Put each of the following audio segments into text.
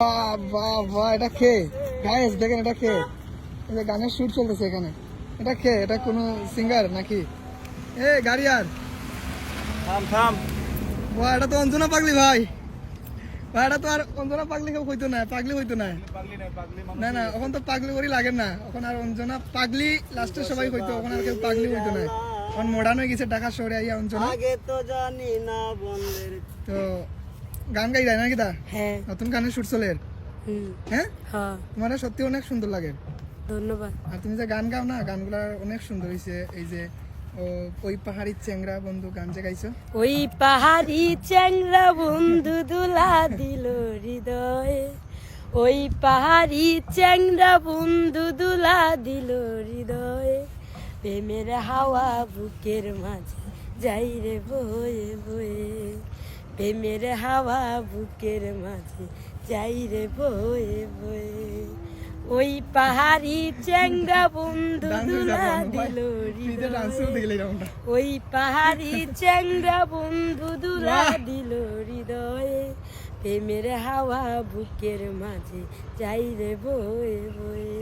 বাহ বাহ বাহ এটা কে? দেখেন এটা কে? গানের শুট চলতেছে এখানে। এটা কে? এটা কোনো সিঙ্গার নাকি? এ গাড়িয়ার। থাম থাম। বাহ এটা তো অঞ্জনা পাগলি ভাই। ভাই এটা তো আর অঞ্জনা পাগলি কেউ হইতো না পাগলি হইতো না। না না এখন তো পাগলি করি লাগে না। এখন আর অঞ্জনা পাগলি লাস্টে সবাই হইতো এখন আর কেউ পাগলি হইতো না। এখন মডার্ন হয়ে গেছে ঢাকা শহরে আইয়া অঞ্জনা। আগে তো জানি না বন্ধের তো গান গাই যায় নাকি তা? হ্যাঁ। নতুন গানের শুট চলে হ্যাঁ? হ্যাঁ। তোমার সত্যি অনেক সুন্দর লাগে। ধন্যবাদ। আর তুমি যে গান গাও না গানগুলা অনেক সুন্দর হয়েছে এই যে ওই পাহাড়ি চেংরা বন্ধু গান যে গাইছো। ওই পাহাড়ি চ্যাংরা বন্ধু দুলা দিল হৃদয়ে। ওই পাহাড়ি চ্যাংরা বন্ধু দুলা দিল হৃদয়ে। প্রেমের হাওয়া বুকের মাঝে যাই রে বয়ে বয়ে। প্রেমের হাওয়া বুকের মাঝে যাই রে বয়ে বয়ে। ওই পাহাড়ি চ্যাংরা বন্ধু দুলা দিল ওই পাহাড়ি চ্যাংরা বন্ধু দুলা! দিল হৃদয়ে। প্রেমের হাওয়া বুকের মাঝে যাই রে বয়ে বয়ে।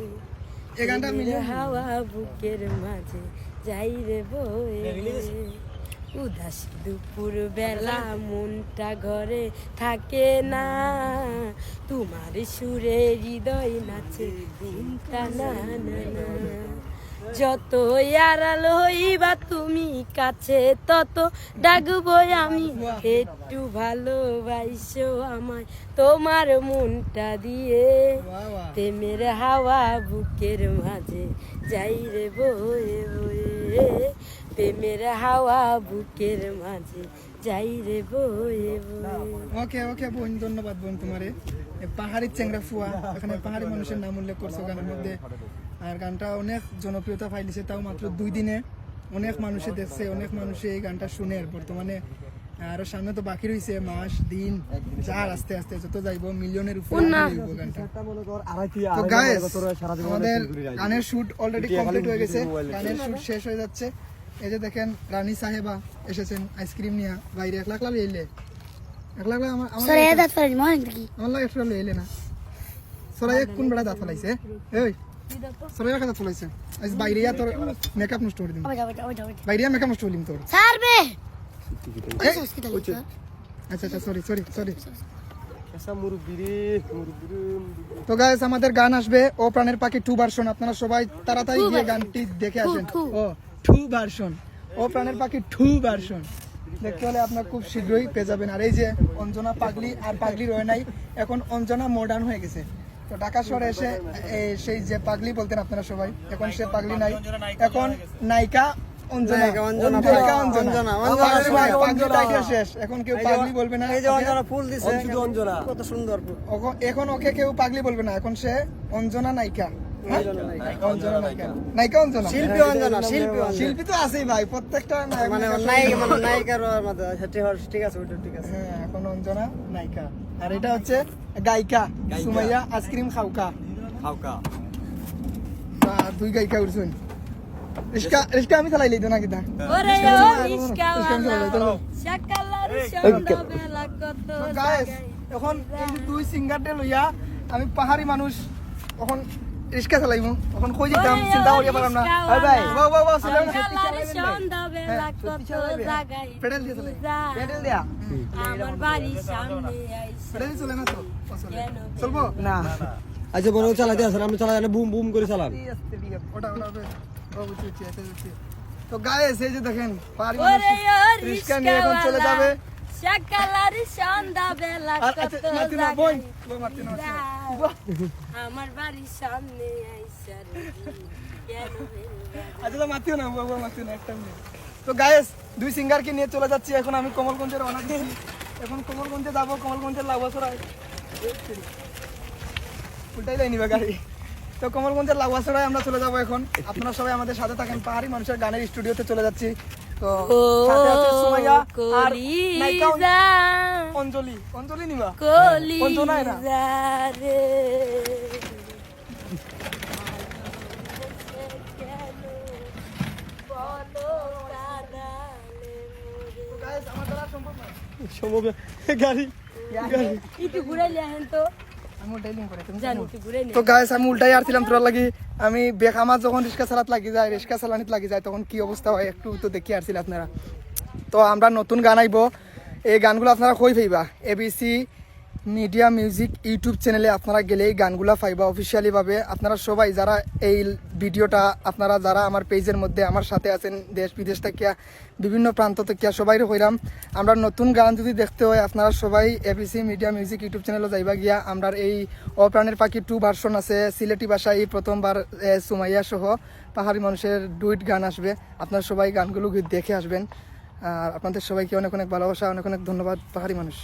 এই গানটা প্রেমের হাওয়া বুকের মাঝে যাই রে বয়ে বয়ে। উদাস দুপুর বেলা মনটা ঘরে থাকে না। তোমার সুরে হৃদয় নাচে দিনটা না যত আড়াল হইবা তুমি কাছে তত ডাকবো আমি। একটু ভালোবাসো আমায় তোমার মনটা দিয়ে। প্রেমের হাওয়া বুকের মাঝে যাই রে বয়ে বয়ে। প্রেমের হাওয়া বুকের মাঝে যাই রে বয়ে ওকে ওকে বোন ধন্যবাদ বোন তোমারে। পাহাড়ি চেংরা ফুয়া এখানে পাহাড়ি মানুষের নাম উল্লেখ করছ গানের মধ্যে। আর গানটা অনেক জনপ্রিয়তা পাইলিছে তাও মাত্র দুই দিনে। অনেক মানুষে দেখছে অনেক মানুষে এই গানটা শুনে। বর্তমানে আর সামনে তো বাকি রয়েছে মাস দিন যার আস্তে আস্তে যত যাইব মিলিয়নের উপরে গানের শুট অলরেডি কমপ্লিট হয়ে গেছে। গানের শুট শেষ হয়ে যাচ্ছে। এই যে দেখেন রানী সাহেবা এসেছেন আইসক্রিম নিয়ে বাইরে। এক লাখ লাখ এলে। এক লাখ লাখ আমার আমার লাগে- দাঁত ফেলে কি আমার লাগে একটু এলে না। সরাই কোন বেড়া দাঁত ফলাইছে? এই সরাই রাখা দাঁত ফলাইছে? আজ বাইরে ইয়া তোর মেকআপ নষ্ট করে দিম বাইরে মেকআপ নষ্ট হলিম তোর। এই, আচ্ছা আচ্ছা সরি সরি সরি তো গাইস আমাদের গান আসবে। ও প্রাণের পাখি টু ভার্সন। আপনারা সবাই তাড়াতাড়ি গিয়ে গানটি দেখে আসেন। ও টু ভার্সন ও প্রাণের পাখি টু ভার্সন দেখতে হলে আপনার খুব শীঘ্রই পেয়ে যাবেন। আর এই যে অঞ্জনা পাগলি আর পাগলি রয়ে নাই এখন অঞ্জনা মডার্ন হয়ে গেছে। তো ঢাকা শহরে এসে সেই যে পাগলি বলতেন আপনারা সবাই এখন সে পাগলি নাই। এখন নায়িকা এখন কেউ পাগলি বলবে না। এই যে ওকে- ফুল দিছে অঞ্জনা। কত সুন্দর ফুল। এখন ওকে কেউ পাগলি বলবে না। এখন সে অঞ্জনা নায়িকা। নায়িকা নায়িকা অঞ্জনা। শিল্পী অঞ্জনা শিল্পী শিল্পী তো আছেই ভাই প্রত্যেকটা মানে নায়িকা মানে নায়িকার মধ্যে ঠিক আছে ওইটা ঠিক আছে। হ্যাঁ এখন অঞ্জনা নায়িকা। আর এটা হচ্ছে গায়িকা সুমাইয়া আইসক্রিম খাউকা হাউকা দুই গায়িকা উঠছেন। রিস্কা রিস্কা আমি চালাই লইতো না কিতা ওরে ও রিস্কা আমি চালাই রিস্কাওয়ালা লইতো সকালার সন্ধ্যাবেলা কত গাইস এখন এই দুই সিঙ্গারটে লইয়া আমি পাহাড়ি মানুষ এখন রিস্কা চালাইম। এখন কই যেতাম চিন্তা করিয়া পারলাম না। ভাই ভাই বাহ বাহ চালাও না কত পেডেল দিয়ে চালাই যায়। পেডেল দিয়া? আমার বাড়ির সামনে আইসা। পেডেল চলে না তো? চলে। চলবো? না আচ্ছা বড় চালাতে আসেন আমি চালাই বুম বুম করে চালান। ওটা ওটা তো গায়েস এই যে দেখেন ও রিস্কা নিয়ে এখন চলে যাবে। সকালার সন্ধ্যাবেলা আর কত আচ্ছা মারতে জায়গায় আমার বাড়ির সামনে? আচ্ছা তো মাতিও না বাবা মাতিও না একটা মিনিট। তো গায়েস দুই সিঙ্গারকে নিয়ে চলে যাচ্ছি এখন আমি কমলগঞ্জের রওনা দিচ্ছি এখন কমলগঞ্জে যাব কমলগঞ্জের লাউয়াছড়ায় উল্টাই যাই নিবে গাড়ি। তো কমলগঞ্জের লাউয়াছড়ায় আমরা চলে যাব এখন। আপনারা সবাই আমাদের সাথে থাকেন পাহাড়ি মানুষের গানের স্টুডিওতে চলে যাচ্ছি। তো সাথে আছে সুমাইয়া আর কলিজা অঞ্জলি। অঞ্জলি নিবা। রে সম্ভব গাড়ি গাড়ি। ঘুরাইলে আহেন তো। আমি উল্টাই তো গাইস আমি আসছিলাম তোরা লাগি। আমি বেক আমার যখন রিক্সা চালাত লাগি যায় রিক্সা চালানিত লাগি যায় তখন কি অবস্থা হয় একটু তো দেখি আসছিল আপনারা তো আমরা নতুন গান আইব। এই গানগুলো আপনারা কই পাইবা? এবিসি মিডিয়া মিউজিক ইউটিউব চ্যানেলে আপনারা গেলে এই গানগুলো পাইবা। অফিসিয়ালি ভাবে আপনারা সবাই যারা এই ভিডিওটা আপনারা যারা আমার পেজের মধ্যে আমার সাথে আছেন দেশ বিদেশ থেকে বিভিন্ন প্রান্ত থেকে সবাই হইলাম আমরা নতুন গান যদি দেখতে হয় আপনারা সবাই এবিসি মিডিয়া মিউজিক ইউটিউব চ্যানেলে যাইবা গিয়া আমরা এই অপ্রাণের পাখি টু ভার্সন আছে সিলেটি ভাষায় প্রথমবার এ, সুমাইয়া সহ পাহাড়ি মানুষের ডুইট গান আসবে। আপনারা সবাই গানগুলো দেখে আসবেন। আর আপনাদের সবাইকে অনেক অনেক ভালোবাসা অনেক অনেক ধন্যবাদ পাহাড়ি মানুষ।